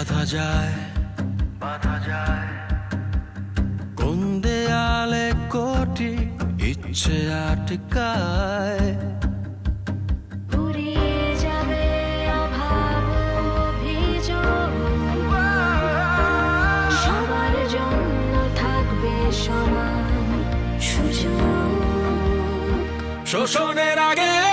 বাধা যায়। বাধা যায় কোন দেয়ালে কোটি ইচ্ছে আটকায়। শোষণের আগে